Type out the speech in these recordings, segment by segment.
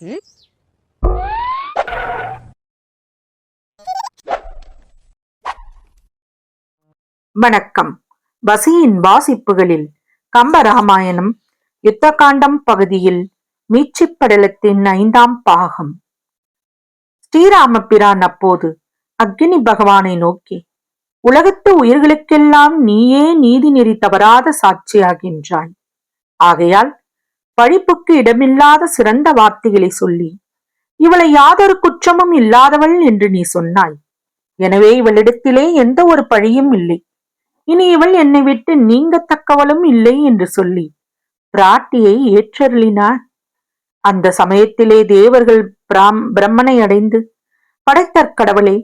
ம்? வணக்கம் வசியின் வாசிப்புகளில் கம்பராமாயணம் யுத்தகாண்டம் பகுதியில் மீச்சிப்படலத்தின் ஐந்தாம் பாகம் ஸ்ரீராம பிரான் அப்போது அக்னி பகவானை நோக்கி உலகத்து உயிர்களுக்கெல்லாம் நீயே நீதி நெறி தவறாத சாட்சியாகின்றாய் ஆகையால் பழிப்புக்கு இடமில்லாத சிறந்த வார்த்தைகளை சொல்லி இவளை யாதொரு குற்றமும் இல்லாதவள் என்று நீ சொன்னாய். எனவே இவளிடத்திலே எந்த ஒரு பழியும் இல்லை. இனி இவள் என்னை விட்டு நீங்கத்தக்கவளும் இல்லை என்று சொல்லி பிராட்டியை ஏற்றருளினார் அந்த சமயத்திலே தேவர்கள் பிராம் பிரம்மனை அடைந்து படைத்தற்கடவுளே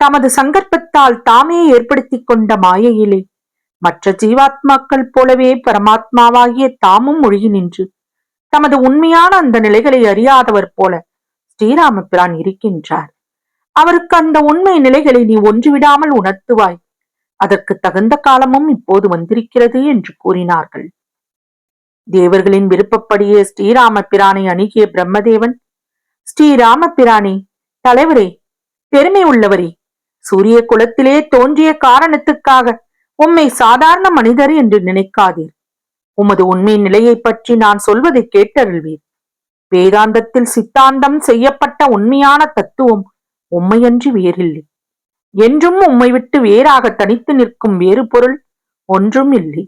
தமது சங்கற்பத்தால் தாமே ஏற்படுத்திக் கொண்ட மாயையிலே மற்ற ஜீவாத்மாக்கள் போலவே பரமாத்மாவாகிய தாமும் ஒழுகி நின்று தமது உண்மையான அந்த நிலைகளை அறியாதவர் போல ஸ்ரீராம பிரான் இருக்கின்றார். அவருக்கு அந்த உண்மை நிலைகளை நீ ஒன்றுவிடாமல் உணர்த்துவாய். அதற்கு தகுந்த காலமும் இப்போது வந்திருக்கிறது என்று கூறினார்கள். தேவர்களின் விருப்பப்படியே ஸ்ரீராம பிரானை அணுகிய பிரம்மதேவன் ஸ்ரீராம பிரானே தலைவரே பெருமை உள்ளவரே சூரிய குலத்திலே தோன்றிய காரணத்துக்காக உம்மை சாதாரண மனிதர் என்று நினைக்காதீர். உமது உண்மை நிலையை பற்றி நான் சொல்வதை கேட்டருள்வீர். வேதாந்தத்தில் சித்தாந்தம் செய்யப்பட்ட உண்மையான தத்துவம் உண்மையன்றி வேறில்லை. என்றும் உம்மை விட்டு வேறாக தனித்து நிற்கும் வேறு பொருள் ஒன்றும் இல்லை.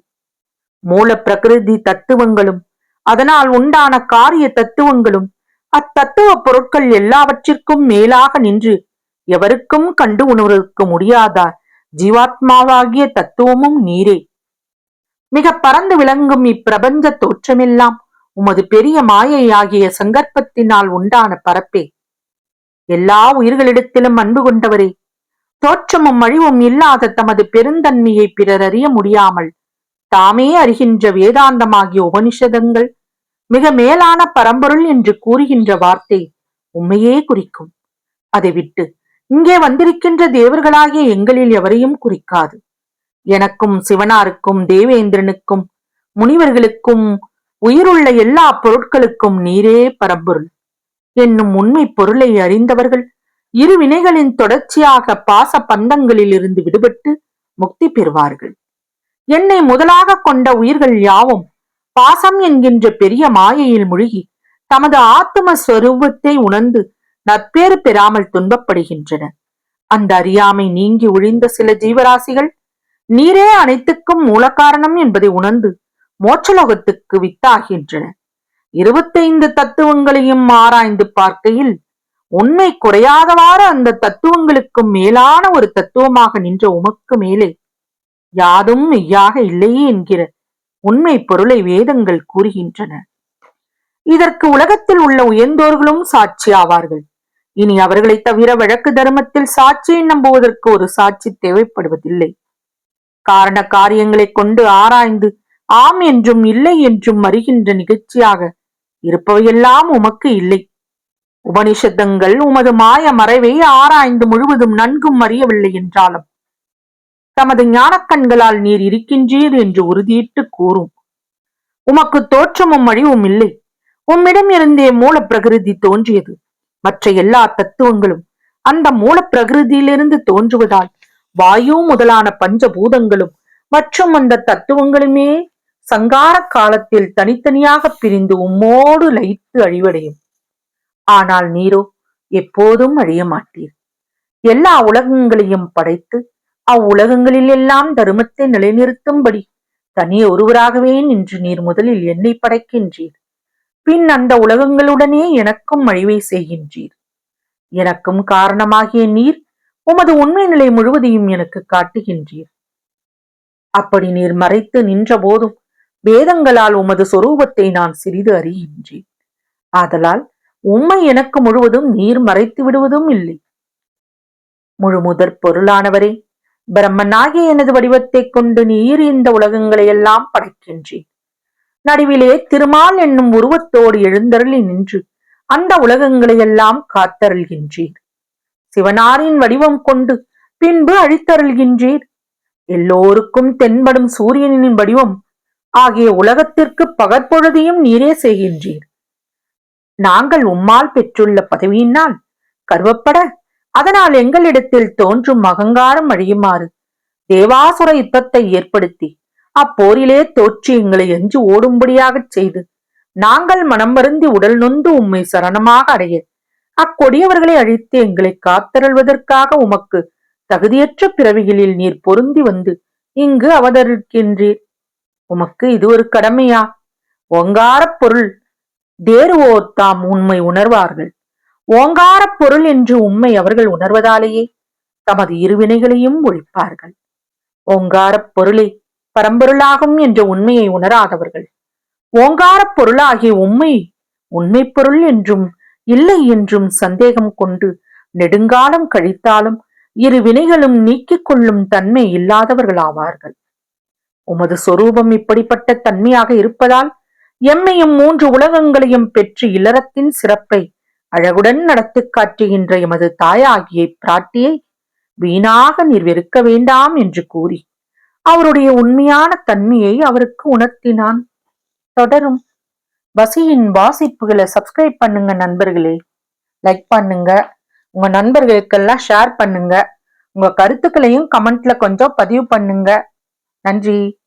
மூல பிரகிருதி தத்துவங்களும் அதனால் உண்டான காரிய தத்துவங்களும் அத்தத்துவ பொருட்கள் எல்லாவற்றிற்கும் மேலாக நின்று எவருக்கும் கண்டு உணர்வதற்கு முடியாத? ஜீவாத்மாவாகிய தத்துவமும் நீரே. மிக பறந்து விளங்கும் இப்பிரபஞ்ச தோற்றமெல்லாம் உமது பெரிய மாயையாகிய சங்கற்பத்தினால் உண்டான பரப்பே. எல்லா உயிர்களிடத்திலும் அன்பு கொண்டவரே தோற்றமும் அழிவும் இல்லாத தமது பெருந்தன்மையை பிறர் அறிய முடியாமல் தாமே அறிகின்ற வேதாந்தமாகிய உபனிஷதங்கள் மிக மேலான பரம்பொருள் என்று கூறுகின்ற வார்த்தை உண்மையே குறிக்கும். அதை விட்டு இங்கே வந்திருக்கின்ற தேவர்களாகிய எங்களில் எவரையும் குறிக்காது. எனக்கும் சிவனாருக்கும் தேவேந்திரனுக்கும் முனிவர்களுக்கும் உயிருள்ள எல்லா பொருட்களுக்கும் நீரே பரம்பொருள். என்னும் உண்மை பொருளை அறிந்தவர்கள் இரு வினைகளின் தொடர்ச்சியாக பாச பந்தங்களில் இருந்து விடுபட்டு முக்தி பெறுவார்கள். என்னை முதலாக கொண்ட உயிர்கள் யாவும் பாசம் என்கின்ற பெரிய மாயையில் முழுகி தமது ஆத்ம ஸ்வரூபத்தை உணர்ந்து நற்பேறு பெறாமல் துன்பப்படுகின்றன. அந்த அறியாமை நீங்கி ஒழிந்த சில ஜீவராசிகள் நீரே அனைத்துக்கும் மூல காரணம் என்பதை உணர்ந்து மோட்சலோகத்துக்கு வித்தாகின்றன. இருபத்தைந்து தத்துவங்களையும் ஆராய்ந்து பார்க்கையில் உண்மை குறையாதவாறு அந்த தத்துவங்களுக்கும் மேலான ஒரு தத்துவமாக நின்ற உமக்கு மேலே யாதும் மெய்யாக இல்லையே என்கிற உண்மை பொருளை வேதங்கள் கூறுகின்றன. இதற்கு உலகத்தில் உள்ள உயர்ந்தோர்களும் சாட்சி ஆவார்கள். இனி அவர்களை தவிர வழக்கு தர்மத்தில் சாட்சியை நம்புவதற்கு ஒரு சாட்சி தேவைப்படுவதில்லை. காரண காரியங்களைக் கொண்டு ஆராய்ந்து ஆம் என்றும் இல்லை என்றும் அறிகின்ற நிகழ்ச்சியாக இருப்பவையெல்லாம் உமக்கு இல்லை. உபனிஷத்தங்கள் உமது மாய மறைவை ஆராய்ந்து முழுவதும் நன்கும் அறியவில்லை என்றாலும் தமது ஞானக்கண்களால் நீர் இருக்கின்றீர் என்று உறுதியிட்டு கூறும். உமக்கு தோற்றமும் அழிவும் இல்லை. உம்மிடம் இருந்தே மூலப்பிரகிருதி தோன்றியது. மற்ற எல்லா தத்துவங்களும் அந்த மூலப்பிரகிருதியிலிருந்து தோன்றுவதால் வாயு முதலான பஞ்சபூதங்களும் மற்றும் அந்த தத்துவங்களுமே சங்கார காலத்தில் தனித்தனியாக பிரிந்து உம்மோடு லயித்து அழிவடையும். ஆனால் நீரோ எப்போதும் அழிய மாட்டீர். எல்லா உலகங்களையும் படைத்து அவ்வுலகங்களில் எல்லாம் தருமத்தை நிலைநிறுத்தும்படி தனியே ஒருவராகவே நின்று நீர் முதலில் என்னை படைக்கின்றீர். பின் அந்த உலகங்களுடனே எனக்கும் அழிவை செய்கின்றீர். எனக்கும் காரணமாகிய நீர் உமது உண்மை நிலை முழுவதையும் எனக்கு காட்டுகின்றீர். அப்படி நீர் மறைத்து நின்ற போதும் வேதங்களால் உமது சொரூபத்தை நான் சிறிது அறிகின்றேன். ஆதலால் உம்மை எனக்கு முழுவதும் நீர் மறைத்து விடுவதும் இல்லை. முழு முதற் பொருளானவரே பிரம்மனாகிய எனது வடிவத்தைக் கொண்டு நீர் இந்த உலகங்களை எல்லாம் படைக்கின்றேன். நடுவிலே திருமால் என்னும் உருவத்தோடு எழுந்தருளி நின்று அந்த உலகங்களை எல்லாம் காத்தருள்கின்றீர் சிவனாரின் வடிவம் கொண்டு பின்பு அழித்தருள்கின்றீர். எல்லோருக்கும் தென்படும் சூரியனின் வடிவம் ஆகிய உலகத்திற்கு பகற்பொழுதையும் நீரே செய்கின்றீர். நாங்கள் உம்மால் பெற்றுள்ள பதவியினால் கருவப்பட அதனால் எங்களிடத்தில் தோன்றும் அகங்காரம் அழியுமாறு தேவாசுர யுத்தத்தை ஏற்படுத்தி அப்போரிலே தோற்றி எங்களை எஞ்சி ஓடும்படியாகச் செய்து நாங்கள் மனம் வருந்தி உடல் நொந்து உம்மை சரணமாக அடைய அக்கொடியவர்களை அழித்து எங்களை காத்தருள்வதற்காக உமக்கு தகுதியற்ற பிறவிகளில் நீர் பொருந்தி வந்து இங்கு அவதரிக்கின்றீர். உமக்கு இது ஒரு கடமையா? ஓங்காரப் பொருள் தேறுவோர் தாம் உண்மை உணர்வார்கள். ஓங்காரப் பொருள் என்று உண்மை அவர்கள் உணர்வதாலேயே தமது இருவினைகளையும் ஒழிப்பார்கள். ஓங்காரப் பொருளே பரம்பொருளாகும் என்ற உண்மையை உணராதவர்கள். ஓங்காரப் பொருளாகிய உண்மை உண்மை பொருள் என்றும் இல்லை என்றும் சந்தேகம் கொண்டு நெடுங்காலம் கழித்தாலும் இரு வினைகளும் நீக்கிக் கொள்ளும் தன்மை இல்லாதவர்களாவார்கள். உமது சொரூபம் இப்படிப்பட்ட தன்மையாக இருப்பதால் எம்மையும் மூன்று உலகங்களையும் பெற்று இல்லறத்தின் சிறப்பை அழகுடன் நடத்திக் காட்டுகின்ற எமது தாயாகிய பிராட்டியை வீணாக நீர் வெறுக்க வேண்டாம் என்று கூறி அவருடைய உண்மையான தன்மையை அவருக்கு உணர்த்தினான். தொடரும். வசியின் வாசிப்புகளை சப்ஸ்கிரைப் பண்ணுங்க நண்பர்களே. லைக் பண்ணுங்க. உங்க நண்பர்களுக்கெல்லாம் ஷேர் பண்ணுங்க. உங்க கருத்துக்களையும் கமெண்ட்ல கொஞ்சம் பதிவு பண்ணுங்க. நன்றி.